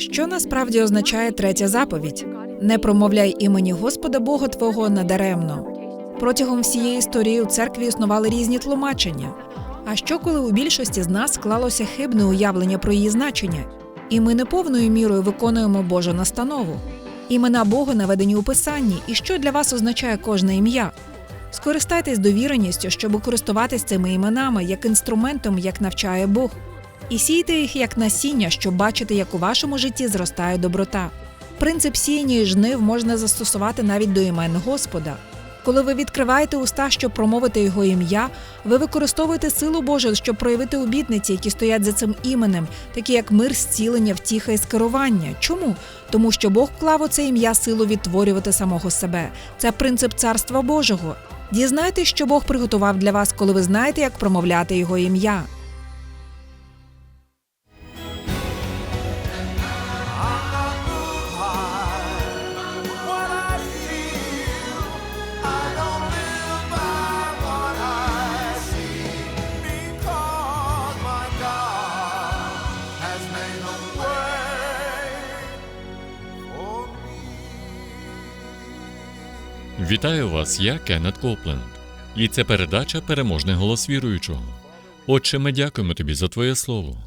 Що насправді означає третя заповідь? Не промовляй імені Господа Бога Твого надаремно. Протягом всієї історії у церкві існували різні тлумачення. А що коли у більшості з нас склалося хибне уявлення про її значення, і ми не повною мірою виконуємо Божу настанову? Імена Бога наведені у писанні, і що для вас означає кожне ім'я? Скористайтесь довіреністю, щоб користуватись цими іменами як інструментом, як навчає Бог, і сійте їх як насіння, щоб бачити, як у вашому житті зростає доброта. Принцип сіяння і жнив можна застосувати навіть до імен Господа. Коли ви відкриваєте уста, щоб промовити його ім'я, ви використовуєте силу Божу, щоб проявити обітниці, які стоять за цим іменем, такі як мир, зцілення, втіха і скерування. Чому? Тому що Бог вклав у це ім'я силу відтворювати самого себе. Це принцип царства Божого. Дізнайтесь, що Бог приготував для вас, коли ви знаєте, як промовляти його ім'я. Вітаю вас, я Кеннет Копленд. І це передача Переможний голос віруючого. Отче, ми дякуємо тобі за твоє слово.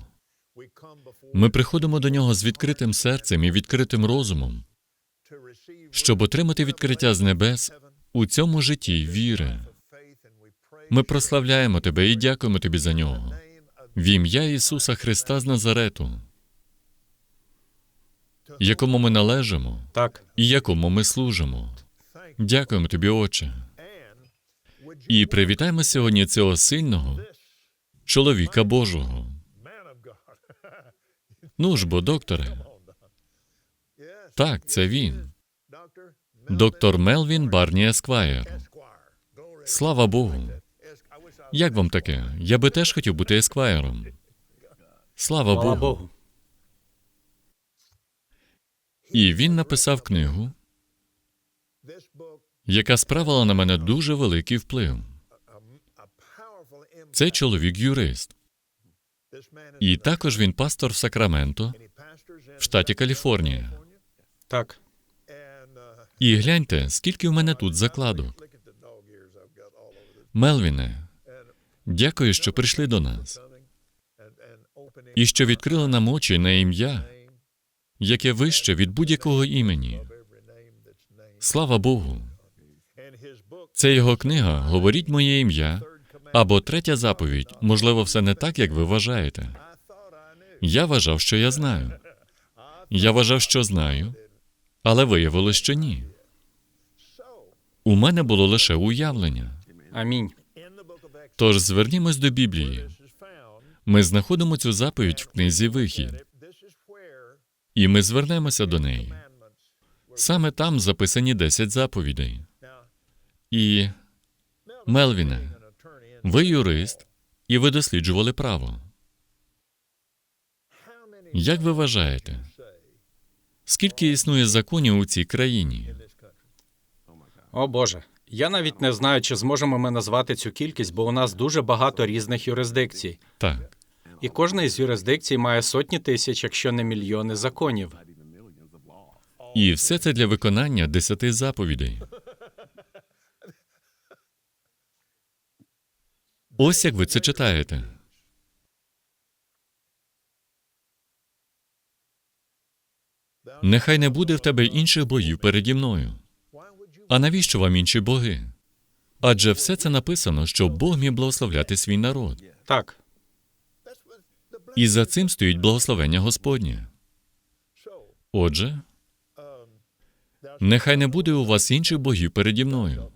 Ми приходимо до нього з відкритим серцем і відкритим розумом, щоб отримати відкриття з небес у цьому житті віри. Ми прославляємо тебе і дякуємо тобі за нього. В ім'я Ісуса Христа з Назарету, якому ми належимо Так, і якому ми служимо. Дякуємо тобі, Отче. І привітаємо сьогодні цього сильного чоловіка Божого. Ну ж бо, докторе. Так, це він. Доктор Мелвін Барні Есквайр. Слава Богу. Як вам таке? Я би теж хотів бути есквайром. Слава. Богу. І він написав книгу, яка справила на мене дуже великий вплив. Це чоловік юрист. І також він пастор в Сакраменто, в штаті Каліфорнія. Так, І гляньте, скільки в мене тут закладок. Мелвіне, дякую, що прийшли до нас. І що відкрили нам очі на ім'я, яке вище від будь-якого імені. Слава Богу. Це його книга Говоріть моє ім'я або третя заповідь. Можливо, все не так, як ви вважаєте. Я вважав, що я знаю. Я вважав, що знаю, але виявилось, що ні. У мене було лише уявлення. амінь. Тож звернімось до Біблії. Ми знаходимо цю заповідь в книзі Вихід, і ми звернемося до неї. Саме там записані 10 заповідей. І Мелвіне, ви юрист, і ви досліджували право. Як ви вважаєте, скільки існує законів у цій країні? О Боже. Я навіть не знаю, чи зможемо ми назвати цю кількість, бо у нас дуже багато різних юрисдикцій. Так, І кожна із юрисдикцій має сотні тисяч, якщо не мільйони законів. і все це для виконання десяти заповідей. Ось як ви це читаєте. Нехай не буде в тебе інших богів переді мною. А навіщо вам інші боги? Адже все це написано, щоб Бог міг благословляти свій народ. Так, І за цим стоїть благословення Господнє. Отже, нехай не буде у вас інших богів переді мною.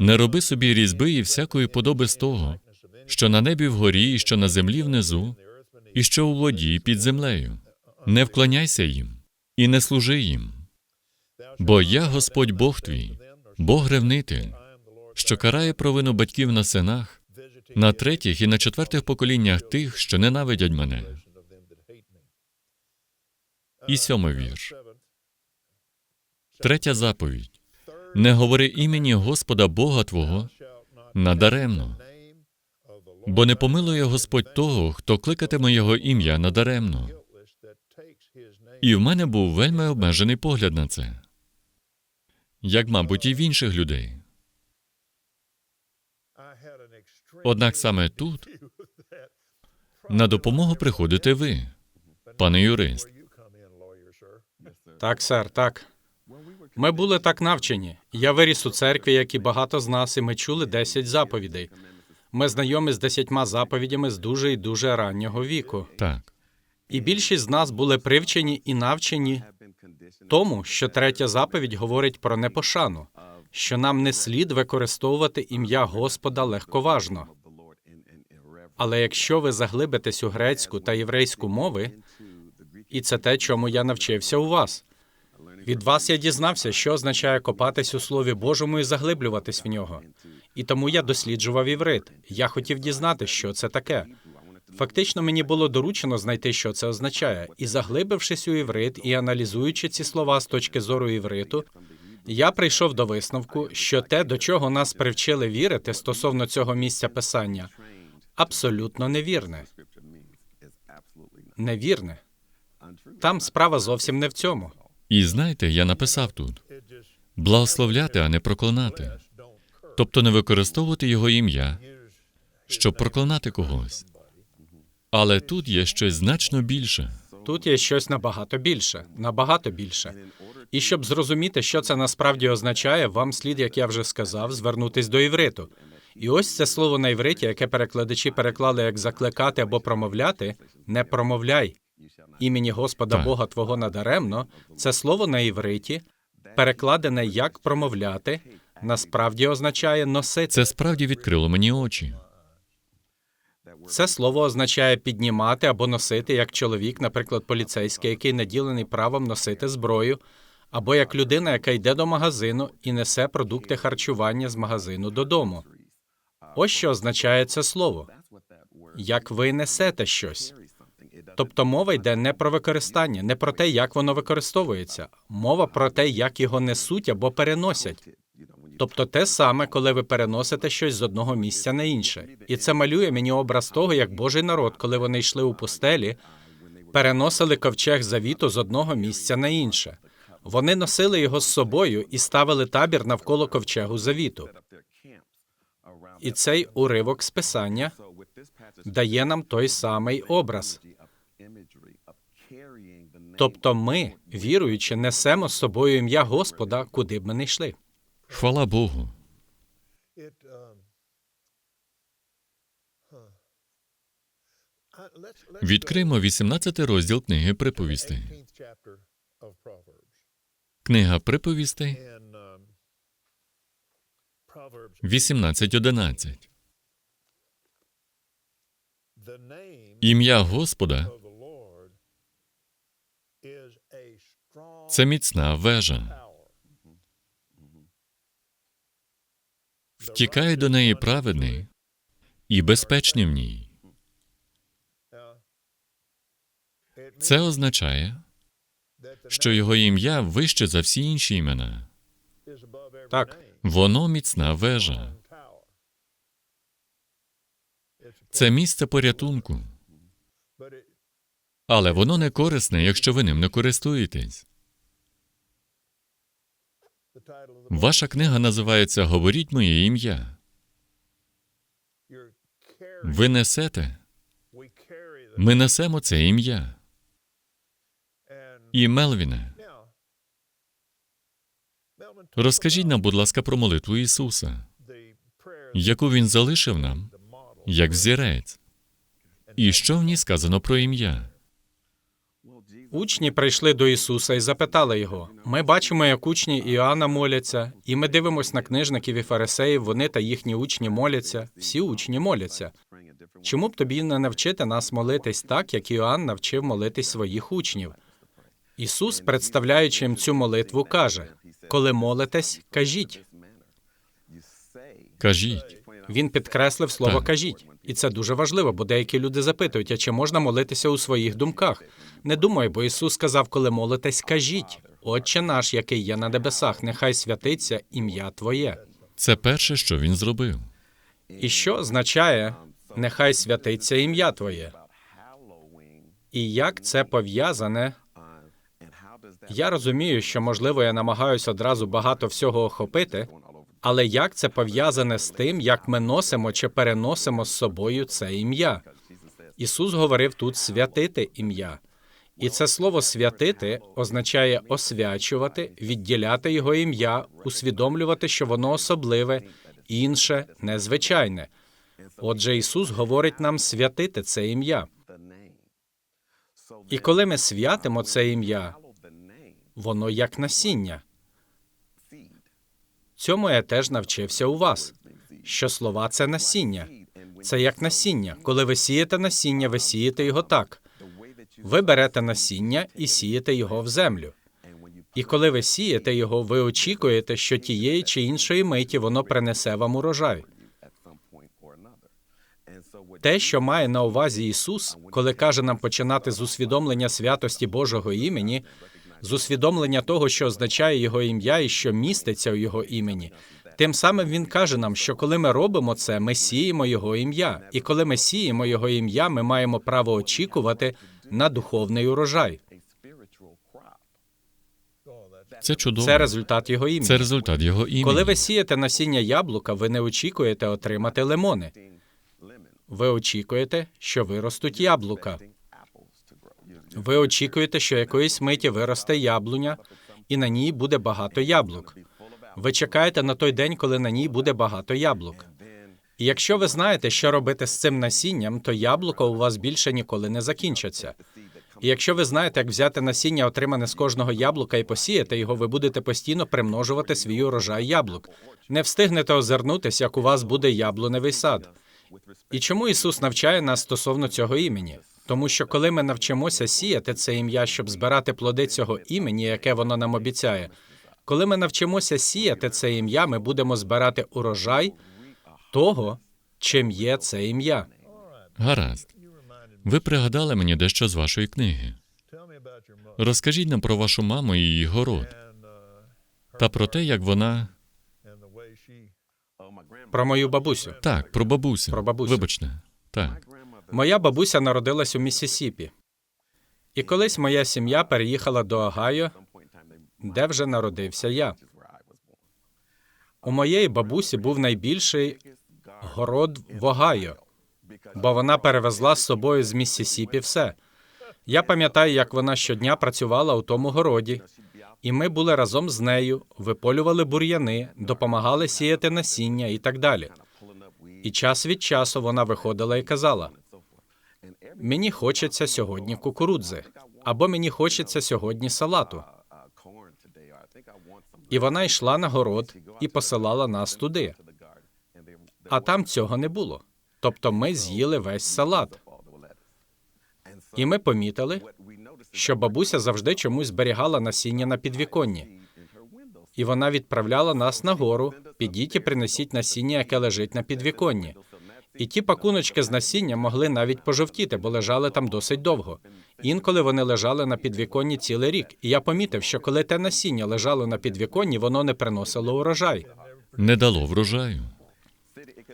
Не роби собі різьби і всякої подоби з того, що на небі вгорі, і що на землі внизу, і що у воді під землею. Не вклоняйся їм і не служи їм. Бо я Господь Бог твій, Бог ревнитель, що карає провину батьків на синах, на третіх і на четвертих поколіннях тих, що ненавидять мене. І сьомий вірш. Третя заповідь. Не говори імені Господа Бога Твого надаремно, бо не помилує Господь того, хто кликатиме його ім'я надаремно. І в мене був вельми обмежений погляд на це, як, мабуть, і в інших людей. Однак саме тут на допомогу приходите ви, пане юрист. Так, сер, так. Ми були так навчені. Я виріс у церкві, як і багато з нас, і ми чули 10 заповідей. Ми знайомі з десятьма заповідями з дуже і дуже раннього віку. Так, І більшість з нас були привчені і навчені тому, що третя заповідь говорить про непошану, що нам не слід використовувати ім'я Господа легковажно. Але якщо ви заглибитесь у грецьку та єврейську мови, і це те, чому я навчився у вас. Від вас я дізнався, що означає копатись у Слові Божому і заглиблюватись в нього. І тому я досліджував іврит. Я хотів дізнати, що це таке. Фактично, мені було доручено знайти, що це означає, і заглибившись у іврит і аналізуючи ці слова з точки зору івриту, я прийшов до висновку, що те, до чого нас привчили вірити стосовно цього місця писання, абсолютно невірне. Невірне. Там справа зовсім не в цьому. І знаєте, я написав тут благословляти, а не проклинати. Тобто не використовувати його ім'я, щоб проклинати когось. Але тут є щось значно більше. Тут є щось набагато більше, набагато більше. І щоб зрозуміти, що це насправді означає, вам слід, як я вже сказав, звернутись до івриту. І ось це слово на івриті, яке перекладачі переклали як закликати або промовляти, не промовляй імені Господа Так. Бога Твого надаремно. Це слово на івриті, перекладене як промовляти, насправді означає носити. Це справді відкрило мені очі. Це слово означає піднімати або носити як чоловік, наприклад, поліцейський, який наділений правом носити зброю, або як людина, яка йде до магазину і несе продукти харчування з магазину додому. Ось що означає це слово. Як ви несете щось. Тобто мова йде не про використання, не про те, як воно використовується. Мова про те, як його несуть або переносять. Тобто те саме, коли ви переносите щось з одного місця на інше. І це малює мені образ того, як Божий народ, коли вони йшли у пустелі, переносили ковчег завіту з одного місця на інше. Вони носили його з собою і ставили табір навколо ковчегу завіту. І цей уривок з писання дає нам той самий образ. Тобто ми, віруючи, несемо з собою ім'я Господа, куди б ми не йшли. Хвала Богу. Відкримо 18 розділ книги приповістей. Книга приповістей 18.11. Ім'я Господа це міцна вежа. Втікає до неї праведний і безпечний в ній. Це означає, що його ім'я вище за всі інші імена. Так. Воно міцна вежа. Це місце порятунку, але воно не корисне, якщо ви ним не користуєтесь. Ваша книга називається Говоріть моє ім'я. Ви несете, ми несемо це ім'я. І Мелвіне, розкажіть нам, будь ласка, про молитву Ісуса, яку Він залишив нам як взірець. І що в ній сказано про ім'я? Учні прийшли до Ісуса і запитали його: Ми бачимо, як учні Іоанна моляться, і ми дивимося на книжників і фарисеїв, вони та їхні учні моляться, всі учні моляться. Чому б тобі не навчити нас молитись так, як Іоанн навчив молитись своїх учнів? Ісус, представляючи їм цю молитву, каже: коли молитесь, кажіть. Кажіть, Він підкреслив слово Так. кажіть. І це дуже важливо, бо деякі люди запитують, а чи можна молитися у своїх думках? Не думай, бо Ісус сказав, коли молитесь, кажіть. Отче наш, який є на небесах, нехай святиться ім'я Твоє. це перше, що він зробив. І що означає нехай святиться ім'я Твоє? І як це пов'язане Я розумію, що можливо я намагаюся одразу багато всього охопити, але як це пов'язане з тим, як ми носимо чи переносимо з собою це ім'я? Ісус говорив тут святити ім'я. І це слово святити означає освячувати, відділяти його ім'я, усвідомлювати, що воно особливе, інше, незвичайне. Отже, Ісус говорить нам святити це ім'я. І коли ми святимо це ім'я, воно як насіння. Цьому я теж навчився у вас, що слова це насіння. Це як насіння. Коли ви сієте насіння, ви сієте його так. Ви берете насіння і сієте його в землю. І коли ви сієте його, ви очікуєте, що тієї чи іншої миті воно принесе вам урожай. Те, що має на увазі Ісус, коли каже нам починати з усвідомлення святості Божого імені, з усвідомлення того, що означає Його ім'я і що міститься у Його імені. Тим самим Він каже нам, що коли ми робимо це, ми сіємо Його ім'я. І коли ми сіємо Його ім'я, ми маємо право очікувати на духовний урожай. Це чудово. Це результат Його імені. Це результат його імені. Коли ви сієте насіння яблука, ви не очікуєте отримати лимони. Ви очікуєте, що виростуть яблука. Ви очікуєте, що якоїсь миті виросте яблуня, і на ній буде багато яблук. Ви чекаєте на той день, коли на ній буде багато яблук. І якщо ви знаєте, що робити з цим насінням, то яблука у вас більше ніколи не закінчаться. І якщо ви знаєте, як взяти насіння, отримане з кожного яблука, і посіяти його, ви будете постійно примножувати свій урожай яблук. Не встигнете озирнутися, як у вас буде яблуневий сад. І чому Ісус навчає нас стосовно цього імені? Тому що коли ми навчимося сіяти це ім'я, щоб збирати плоди цього імені, яке воно нам обіцяє, коли ми навчимося сіяти це ім'я, ми будемо збирати урожай того, чим є це ім'я. Гаразд. Ви пригадали мені дещо з вашої книги. Розкажіть нам про вашу маму і її город, та про те, як вона. Про мою бабусю. Так, про бабусю. Про бабусю. Вибачте. Так. Моя бабуся народилась у Міссісіпі. І колись моя сім'я переїхала до Огайо, де вже народився я. У моєї бабусі був найбільший город в Огайо, бо вона перевезла з собою з Міссісіпі все. Я пам'ятаю, як вона щодня працювала у тому городі, і ми були разом з нею, виполювали бур'яни, допомагали сіяти насіння і так далі. І час від часу вона виходила і казала: Мені хочеться сьогодні кукурудзи, або мені хочеться сьогодні салату. І вона йшла на город і посилала нас туди. А там цього не було. Тобто ми з'їли весь салат. І ми помітили, що бабуся завжди чомусь зберігала насіння на підвіконні. І вона відправляла нас нагору, підіть і принесіть насіння, яке лежить на підвіконні. І ті пакуночки з насіння могли навіть пожовтіти, бо лежали там досить довго. Інколи вони лежали на підвіконні цілий рік. І я помітив, що коли те насіння лежало на підвіконні, воно не приносило урожай. Не дало врожаю.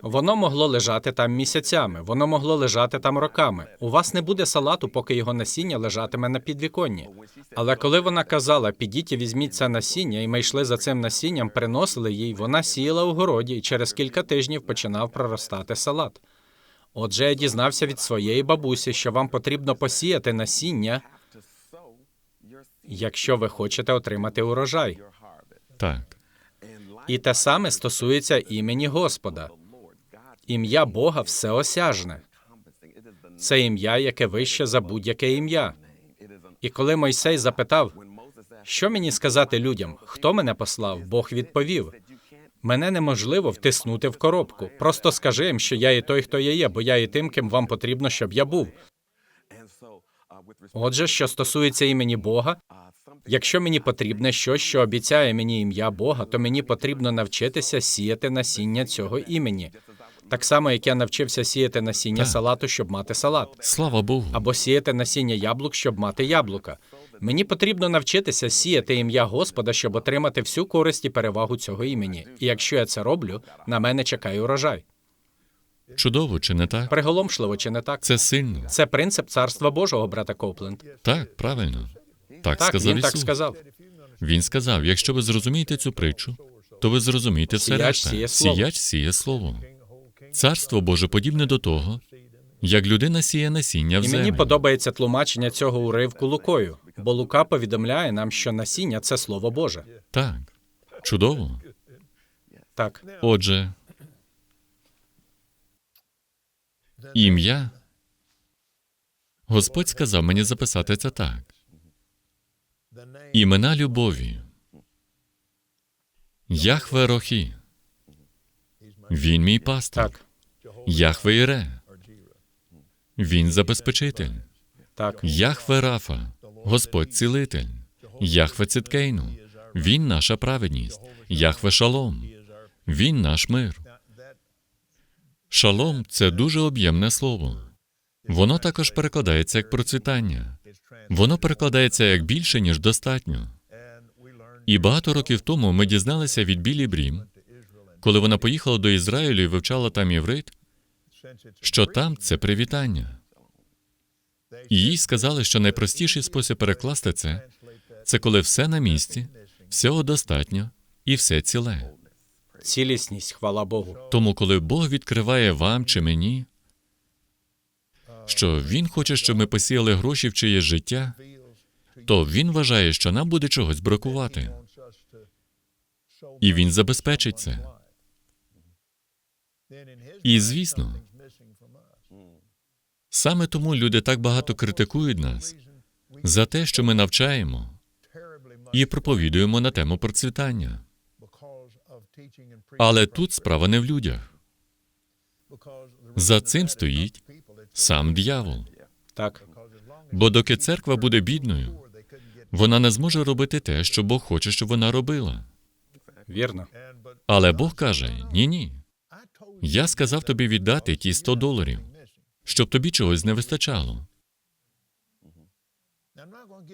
Воно могло лежати там місяцями, воно могло лежати там роками. У вас не буде салату, поки його насіння лежатиме на підвіконні. Але коли вона казала, підіть і візьміть це насіння, і ми йшли за цим насінням, приносили їй, вона сіяла у городі, і через кілька тижнів починав проростати салат. Отже, я дізнався від своєї бабусі, що вам потрібно посіяти насіння, якщо ви хочете отримати урожай. Так. І те саме стосується імені Господа. Ім'я Бога всеосяжне. Це ім'я, яке вище за будь-яке ім'я. І коли Мойсей запитав, що мені сказати людям, хто мене послав, Бог відповів: мене неможливо втиснути в коробку. Просто скажи їм, що я і той, хто я є, бо я і тим, ким вам потрібно, щоб я був. Отже, що стосується імені Бога, якщо мені потрібне щось, що обіцяє мені ім'я Бога, то мені потрібно навчитися сіяти насіння цього імені. Так само, як я навчився сіяти насіння Так. салату, щоб мати салат, Слава Богу. або сіяти насіння яблук, щоб мати яблука. Мені потрібно навчитися сіяти ім'я Господа, щоб отримати всю користь і перевагу цього імені. І якщо я це роблю, на мене чекає урожай. Чудово, чи не так? Приголомшливо чи не так? Це сильно. Це принцип царства Божого, брата Копленд. Так, правильно. Так, Так, сказав він так сказав. Він сказав: якщо ви зрозумієте цю притчу, то ви зрозумієте все Сіяч решта. сіє слово. Сіяч сіє слово. Царство Боже подібне до того, як людина сіє насіння в І мені подобається тлумачення цього уривку Лукою, бо Лука повідомляє нам, що насіння це слово Боже. Так, чудово. Так, Отже, ім'я. Господь сказав мені записати це так. Імена любові. Яхве Рохі. Він мій пастир. так, Яхве Іре. Він забезпечитель. так, Яхве Рафа. Господь цілитель. Яхве Циткейну. Він наша праведність. Яхве Шалом. Він наш мир. Шалом це дуже об'ємне слово. Воно також перекладається як процвітання. Воно перекладається як більше, ніж достатньо. І багато років тому ми дізналися від Білі Брім, коли вона поїхала до Ізраїлю і вивчала там єврит, що там це привітання. І їй сказали, що найпростіший спосіб перекласти це це коли все на місці, всього достатньо і все ціле. цілісність, хвала Богу. Тому, коли Бог відкриває вам чи мені, що Він хоче, щоб ми посіяли гроші в чиєсь життя, то Він вважає, що нам буде чогось бракувати. І Він забезпечить це. І звісно, саме тому люди так багато критикують нас за те, що ми навчаємо і проповідуємо на тему процвітання. Але тут справа не в людях. За цим стоїть сам дьявол. Так, Бо доки церква буде бідною, вона не зможе робити те, що Бог хоче, щоб вона робила. вірно. Але Бог каже: ні, ні. Я сказав тобі віддати ті 100 доларів, щоб тобі чогось не вистачало.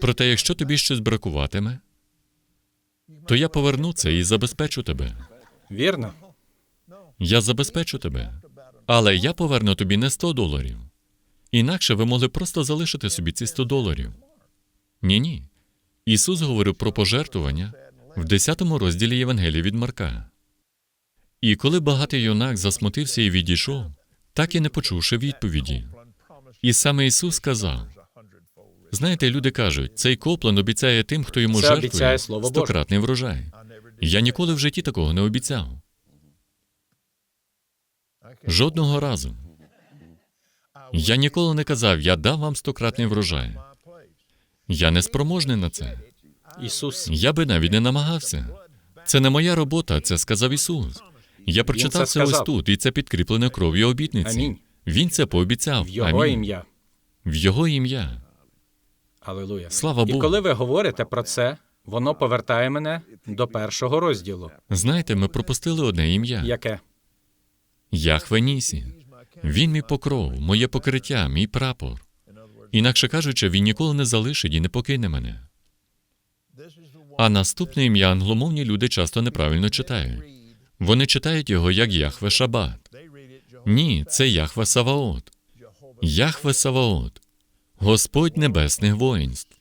Проте, якщо тобі щось бракуватиме, то я поверну це і забезпечу тебе. Вірно. Я забезпечу тебе. Але я поверну тобі не 100 доларів. Інакше ви могли просто залишити собі ці 100 доларів. Ні, ні. Ісус говорив про пожертвування в 10 розділі Євангелія від Марка. І коли багатий юнак засмутився і відійшов, так і не почувши відповіді. І саме Ісус сказав: знаєте, люди кажуть, цей коплен обіцяє тим, хто йому Це жертвує обіцяє Слово Боже. стократний врожай. Я ніколи в житті такого не обіцяв. Жодного разу. Я ніколи не казав, я дам вам стократний врожай. Я не спроможний на це. Ісус. Я би навіть не намагався. Це не моя робота, це сказав Ісус. Я прочитав це ось тут, і це підкріплено кров'ю обітниці. Він це пообіцяв. В Його ім'я. В Його ім'я. Алілуя. Слава І коли ви говорите про це, воно повертає мене до першого розділу. Знаєте, ми пропустили одне ім'я. Яке? Яхве Нісі. Він мій покров, моє покриття, мій прапор. Інакше кажучи, він ніколи не залишить і не покине мене. А наступне ім'я англомовні люди часто неправильно читають. Вони читають його як Яхве Шабат. Ні, це Яхве Саваот. Яхве Саваот. Господь небесних воїнств.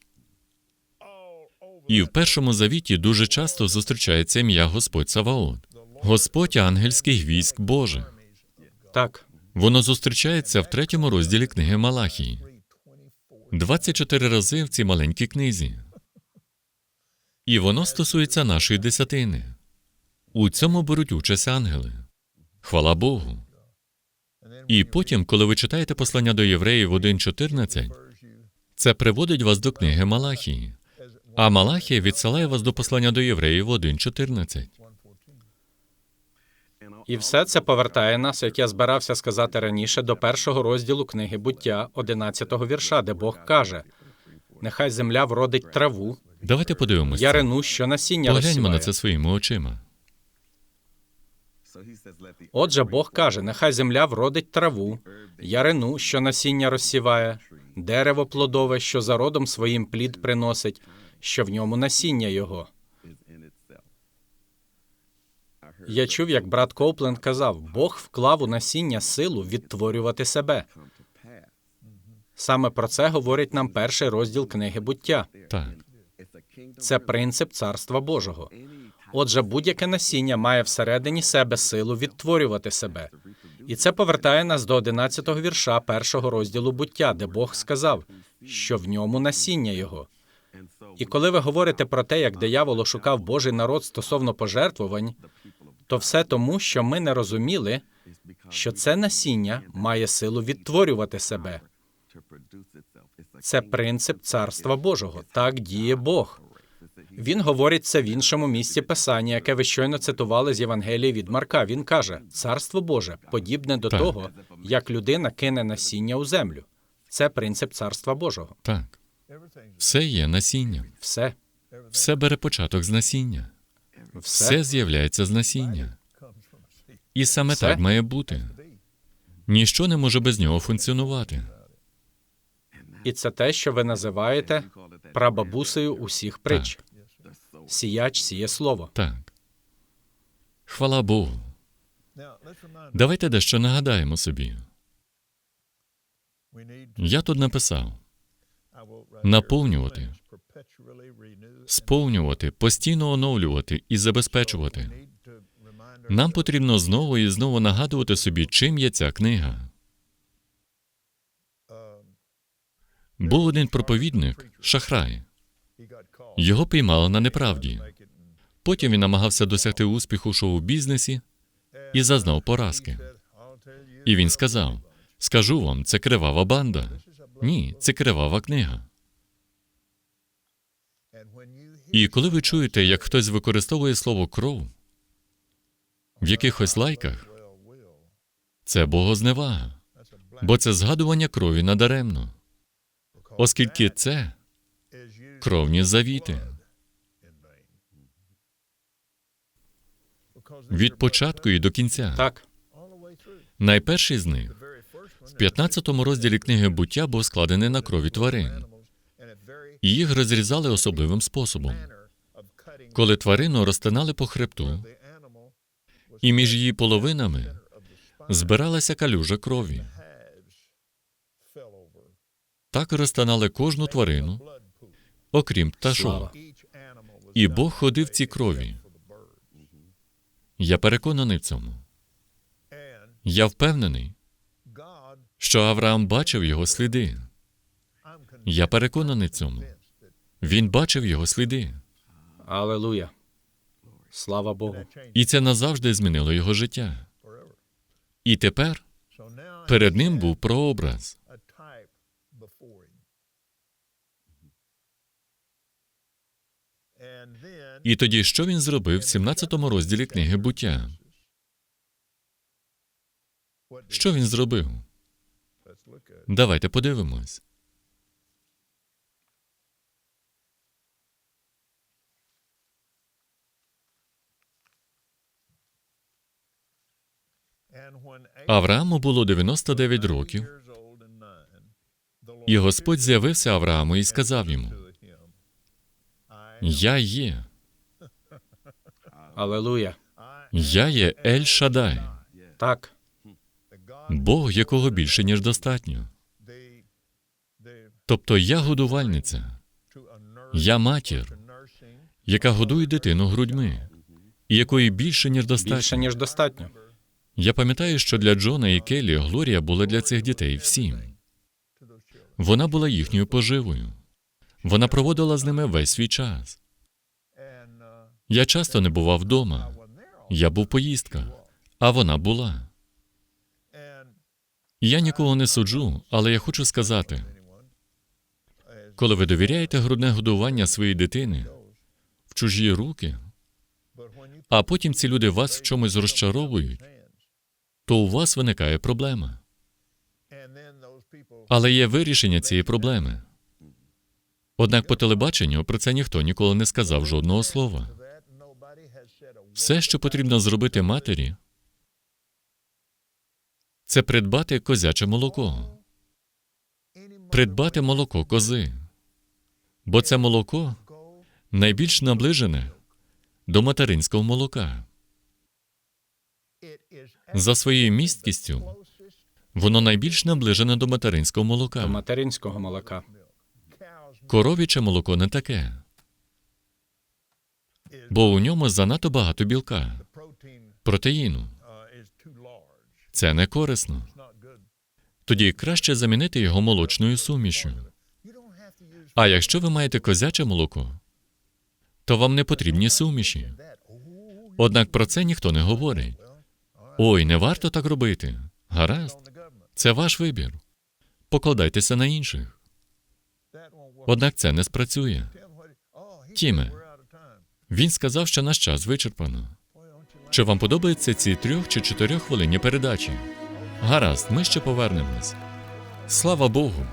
І в першому завіті дуже часто зустрічається ім'я Господь Саваот. Господь ангельських військ Божих. Так, Воно зустрічається в третьому розділі книги Малахії. 24 рази в цій маленькій книзі. І воно стосується нашої десятини. У цьому беруть участь ангели. Хвала Богу. І потім, коли ви читаєте послання до євреїв 1.14, це приводить вас до книги Малахії. А Малахія відсилає вас до послання до євреїв 1.14. і все це повертає нас, як я збирався сказати раніше, до першого розділу книги буття, 11-го вірша, де Бог каже: Нехай земля вродить траву, Давайте подивимося. ярину, що насіння Погляньмо на це своїми очима. Отже, Бог каже: нехай земля вродить траву, ярину, що насіння розсіває, дерево плодове, що за родом своїм плід приносить, що в ньому насіння його. Я чув, як брат Коупленд казав: Бог вклав у насіння силу відтворювати себе. Саме про це говорить нам перший розділ книги буття. Так, Це принцип царства Божого. Отже, будь-яке насіння має всередині себе силу відтворювати себе. І це повертає нас до 11-го вірша першого розділу буття, де Бог сказав, що в ньому насіння його. І коли ви говорите про те, як диявол ошукав Божий народ стосовно пожертвувань, то все тому, що ми не розуміли, що це насіння має силу відтворювати себе. Це принцип царства Божого. Так діє Бог. Він говорить це в іншому місці писання, яке ви щойно цитували з Євангелії від Марка. Він каже: Царство Боже подібне до Так. того, як людина кине насіння у землю. Це принцип царства Божого. так. Все є насінням. Все, Все бере початок з насіння. все, Все з'являється з насіння. І саме Все? так має бути. Ніщо не може без нього функціонувати. і це те, що ви називаєте прабабусею усіх притч. Сіяч сіє слово. Так. Хвала Богу. Давайте дещо нагадаємо собі. Я тут написав наповнювати, сповнювати, постійно оновлювати і забезпечувати. Нам потрібно знову і знову нагадувати собі, чим є ця книга. Був один проповідник, шахрай. Його піймали на неправді. Потім він намагався досягти успіху в шоу-бізнесі і зазнав поразки. І він сказав: Скажу вам, це кривава банда. Ні, це кривава книга. І коли ви чуєте, як хтось використовує слово кров в якихось лайках, це богозневага, бо це згадування крові надаремно, оскільки це кровні завіти. Від початку і до кінця. Так, Найперший з них в 15 розділі книги буття був складений на крові тварин. І їх розрізали особливим способом. Коли тварину розтинали по хребту, і між її половинами збиралася калюжа крові. Так розтинали кожну тварину, окрім пташок. І Бог ходив в цій крові. Я переконаний в цьому. Я впевнений, що Авраам бачив його сліди. Я переконаний в цьому. Він бачив його сліди, алелуя. Слава Богу. і це назавжди змінило його життя. І тепер перед ним був прообраз. І тоді, що він зробив в 17 розділі книги буття? Що він зробив? Давайте подивимось. Аврааму було 99 років, і Господь з'явився Аврааму і сказав йому: Я є, Алелуя. я є Ель Шадай, Так, Бог, якого більше, ніж достатньо. Тобто я годувальниця, я матір, яка годує дитину грудьми, і якої більше, ніж більше достатньо. ніж достатньо. Я пам'ятаю, що для Джона і Келлі Глорія була для цих дітей всім. Вона була їхньою поживою. Вона проводила з ними весь свій час. Я часто не бував вдома. Я був в поїздках, а вона була. Я нікого не суджу, але я хочу сказати: коли ви довіряєте грудне годування своєї дитини в чужі руки, а потім ці люди вас в чомусь розчаровують, то у вас виникає проблема. Але є вирішення цієї проблеми. Однак по телебаченню про це ніхто ніколи не сказав жодного слова. Все, що потрібно зробити матері, це придбати козяче молоко, придбати молоко кози, бо це молоко найбільш наближене до материнського молока. За своєю місткістю Воно найбільш наближене до материнського до материнського молока. Коров'яче молоко не таке, бо у ньому занадто багато білка, протеїну. Це не корисно. Тоді краще замінити його молочною сумішю. А якщо ви маєте козяче молоко, то вам не потрібні суміші. Однак про це ніхто не говорить. Ой, не варто так робити. Гаразд, це ваш вибір. Покладайтеся на інших. Однак це не спрацює. Тіме, він сказав, що наш час вичерпано. Чи вам подобаються ці трьох чи чотирьох хвилинні передачі? Гаразд, ми ще повернемось. Слава Богу!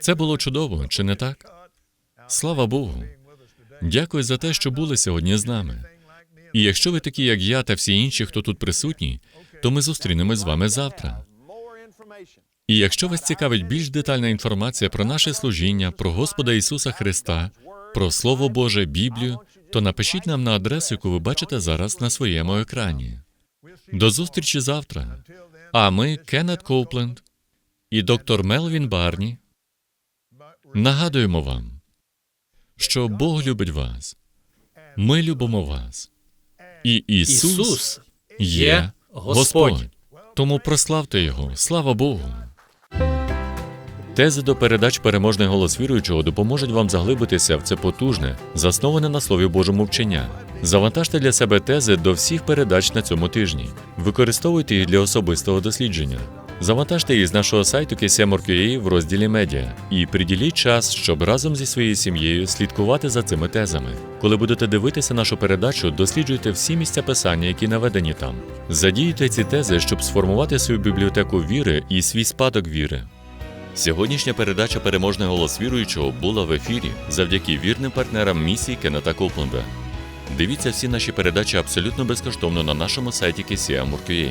Це було чудово, чи не так? Слава Богу. Дякую за те, що були сьогодні з нами. І якщо ви такі, як я та всі інші, хто тут присутні, то ми зустрінемось з вами завтра. І якщо вас цікавить більш детальна інформація про наше служіння, про Господа Ісуса Христа, про Слово Боже, Біблію, то напишіть нам на адресу, яку ви бачите зараз на своєму екрані. До зустрічі завтра. А ми, Кеннет Коупленд і доктор Мелвін Барні, нагадуємо вам, що Бог любить вас. Ми любимо вас. І Ісус, є Господь. Господь. Тому прославте Його. Слава Богу. Тези до передач переможний голос віруючого допоможуть вам заглибитися в це потужне, засноване на Слові Божому вчення. Завантажте для себе тези до всіх передач на цьому тижні. Використовуйте їх для особистого дослідження. Завантажте їх з нашого сайту KCM.org.ua в розділі медіа і приділіть час, щоб разом зі своєю сім'єю слідкувати за цими тезами. Коли будете дивитися нашу передачу, досліджуйте всі місця писання, які наведені там. Задіюйте ці тези, щоб сформувати свою бібліотеку віри і свій спадок віри. Сьогоднішня передача Переможний голос віруючого була в ефірі завдяки вірним партнерам місії Кеннета Копленда. Дивіться всі наші передачі абсолютно безкоштовно на нашому сайті KCM.org.ua.